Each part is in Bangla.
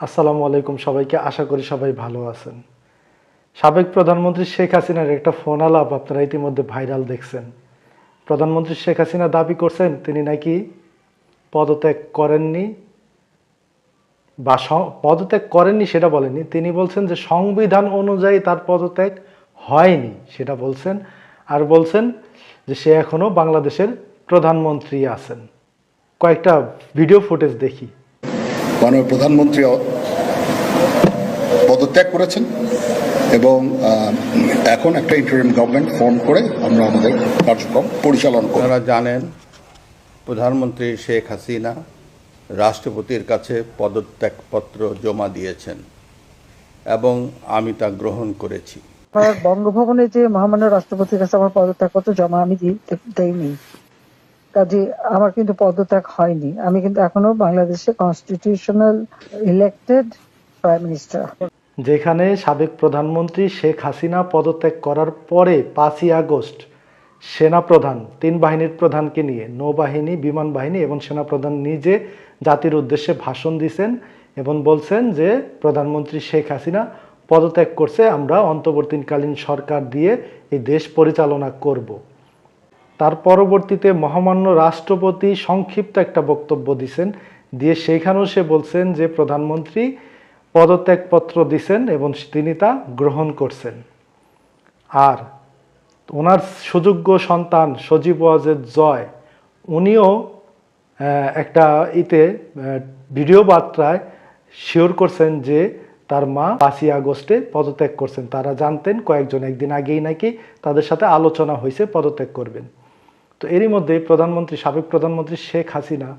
আসসালামু আলাইকুম সবাইকে, আশা করি সবাই ভালো আছেন। সাবেক প্রধানমন্ত্রী শেখ হাসিনার একটা ফোন আলাপ আপনারা ইতিমধ্যে ভাইরাল দেখছেন। প্রধানমন্ত্রী শেখ হাসিনা দাবি করছেন, তিনি নাকি পদত্যাগ করেননি বা পদত্যাগ করেননি সেটা বলেননি। তিনি বলছেন যে সংবিধান অনুযায়ী তার পদত্যাগ হয়নি, সেটা বলছেন। আর বলছেন যে সে এখনও বাংলাদেশের প্রধানমন্ত্রী আছেন। কয়েকটা ভিডিও ফুটেজ দেখি। মাননীয় প্রধানমন্ত্রী পদত্যাগ করেছেন এবং এখন একটা ইন্টারিম গভর্নমেন্ট ফর্ম করে আমরা আমাদের কার্যক্রম পরিচালনা করব। আপনারা জানেন প্রধানমন্ত্রী শেখ হাসিনা রাষ্ট্রপতির কাছে পদত্যাগপত্র জমা দিয়েছেন এবং আমি তা গ্রহণ করেছি। বঙ্গভবনে যে মহামান্য রাষ্ট্রপতির কাছে আমার পদত্যাগপত্র জমা আমি দি- দেইনি। কাজে আমার কিন্তু পদত্যাগ হয়নি। আমি কিন্তু এখনও বাংলাদেশে কনস্টিটিউশনাল ইলেক্টেড প্রাইম মিনিস্টার যেখানে সাবেক প্রধানমন্ত্রী শেখ হাসিনা পদত্যাগ করার পরে পাঁচই আগস্ট সেনাপ্রধান, তিন বাহিনীর প্রধানকে নিয়ে নৌবাহিনী, বিমান বাহিনী এবং সেনাপ্রধান নিজে জাতির উদ্দেশ্যে ভাষণ দিছেন এবং বলছেন যে প্রধানমন্ত্রী শেখ হাসিনা পদত্যাগ করছে, আমরা অন্তর্বর্তীকালীন সরকার দিয়ে এই দেশ পরিচালনা করব। তার পরবর্তীতে মহামান্য রাষ্ট্রপতি সংক্ষিপ্ত একটা বক্তব্য দিছেন, দিয়ে সেইখানেও সে বলছেন যে প্রধানমন্ত্রী পদত্যাগপত্র দিছেন এবং তিনি তা গ্রহণ করছেন। আর ওনার সুযোগ্য সন্তান সজীব ওয়াজেদ জয়, উনিও একটা ইতে ভিডিও বার্তায় শিওর করছেন যে তার মা পাঁচই আগস্টে পদত্যাগ করছেন। তারা জানতেন কয়েকজন একদিন আগেই নাকি তাদের সাথে আলোচনা হয়েছে পদত্যাগ করবেন। তো এরই মধ্যে প্রধানমন্ত্রী, সাবেক প্রধানমন্ত্রী শেখ হাসিনা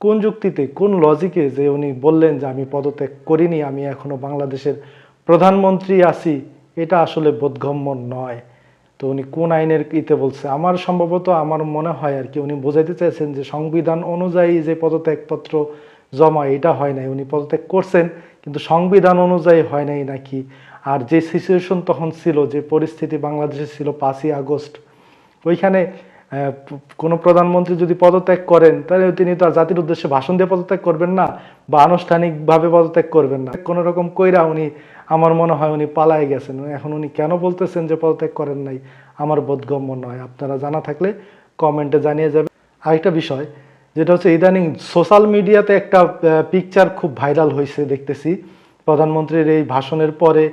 কোন যুক্তিতে, কোন লজিকে যে উনি বললেন যে আমি পদত্যাগ করিনি, আমি এখনও বাংলাদেশের প্রধানমন্ত্রী আছি, এটা আসলে বোধগম্য নয়। তো উনি কোন আইনের ইতে বলছে? আমার সম্ভবত আমার মনে হয় আর কি, উনি বোঝাইতে চাইছেন যে সংবিধান অনুযায়ী যে পদত্যাগপত্র জমা, এটা হয় নাই। উনি পদত্যাগ করছেন, কিন্তু সংবিধান অনুযায়ী হয় নাই নাকি? আর যে সিচুয়েশন তখন ছিল, যে পরিস্থিতি বাংলাদেশে ছিল পাঁচই আগস্ট, ওইখানে কোনো প্রধানমন্ত্রী যদি পদত্যাগ করেন, তাহলে তিনি তো আর জাতির উদ্দেশ্যে ভাষণ দিয়ে পদত্যাগ করবেন না বা আনুষ্ঠানিকভাবে পদত্যাগ করবেন না। কোনো রকম কইরা উনি, আমার মনে হয় উনি পালায় গেছেন। এখন উনি কেন বলতেছেন যে পদত্যাগ করেন নাই, আমার বোধগম্য নয়। আপনারা জানা থাকলে কমেন্টে জানিয়ে যাবেন। আরেকটা বিষয়, যেটা হচ্ছে ইদানিং সোশ্যাল মিডিয়াতে একটা পিকচার খুব ভাইরাল হয়েছে দেখতেছি। প্রধানমন্ত্রীর এই ভাষণের পরে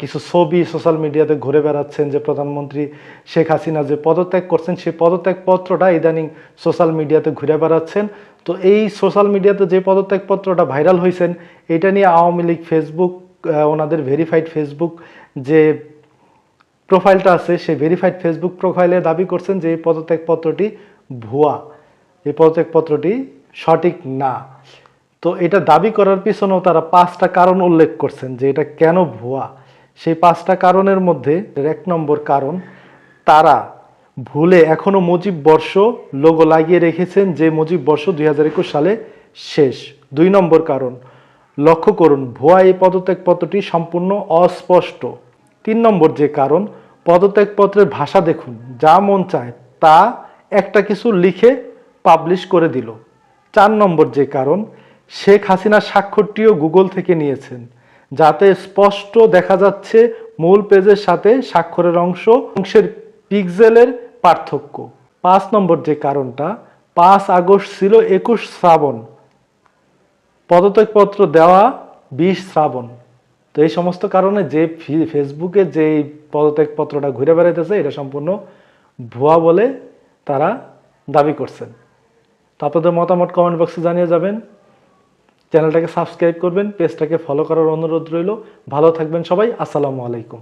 কিছু ছবি সোশ্যাল মিডিয়াতে ঘুরে বেড়াচ্ছেন যে প্রধানমন্ত্রী শেখ হাসিনা যে পদত্যাগ করছেন, সেই পদত্যাগ পত্রটা ইদানিং সোশ্যাল মিডিয়াতে ঘুরে বেড়াচ্ছেন। তো এই সোশ্যাল মিডিয়াতে যে পদত্যাগ পত্রটা ভাইরাল হয়েছেন এটা নিয়ে আওয়ামী লীগ ফেসবুক ওনাদের ভেরিফাইড ফেসবুক যে প্রোফাইলটা আছে, সেই ভেরিফাইড ফেসবুক প্রোফাইলে দাবি করছেন যে এই পদত্যাগ পত্রটি ভুয়া, এই পদত্যাগ পত্রটি সঠিক না। তো এটা দাবি করার পিছনেও তারা পাঁচটা কারণ উল্লেখ করছেন যে এটা কেন ভুয়া। সেই পাঁচটা কারণের মধ্যে এক নম্বর কারণ, তারা ভুলে এখনও মুজিব বর্ষ লোগো লাগিয়ে রেখেছেন যে মুজিব বর্ষ দুই হাজার একুশ সালে শেষ। দুই নম্বর কারণ, লক্ষ্য করুন, ভুয়া এই পদত্যাগপত্রটি সম্পূর্ণ অস্পষ্ট। তিন নম্বর যে কারণ, পদত্যাগপত্রের ভাষা দেখুন, যা মন চায় তা একটা কিছু লিখে পাবলিশ করে দিল। চার নম্বর যে কারণ শেখ হাসিনার স্বাক্ষরটিও গুগল থেকে নিয়েছেন, যাতে স্পষ্ট দেখা যাচ্ছে মূল পেজের সাথে স্বাক্ষরের অংশ, অংশের পিক্সেলের পার্থক্য। পাঁচ নম্বর যে কারণটা, পাঁচ আগস্ট ছিল একুশ শ্রাবণ। পদত্যাগপত্র দেওয়া বিশ শ্রাবণ। তো এই সমস্ত কারণে যে ফেসবুকে যে পদত্যাগপত্রটা ঘুরে বেড়াইতেছে, এটা সম্পূর্ণ ভুয়া বলে তারা দাবি করছেন। তো আপনাদের মতামত কমেন্ট বক্সে জানিয়ে যাবেন। চ্যানেলটাকে সাবস্ক্রাইব করবেন পেজটাকে ফলো করার অনুরোধ রইল। ভালো থাকবেন সবাই আসসালামু আলাইকুম।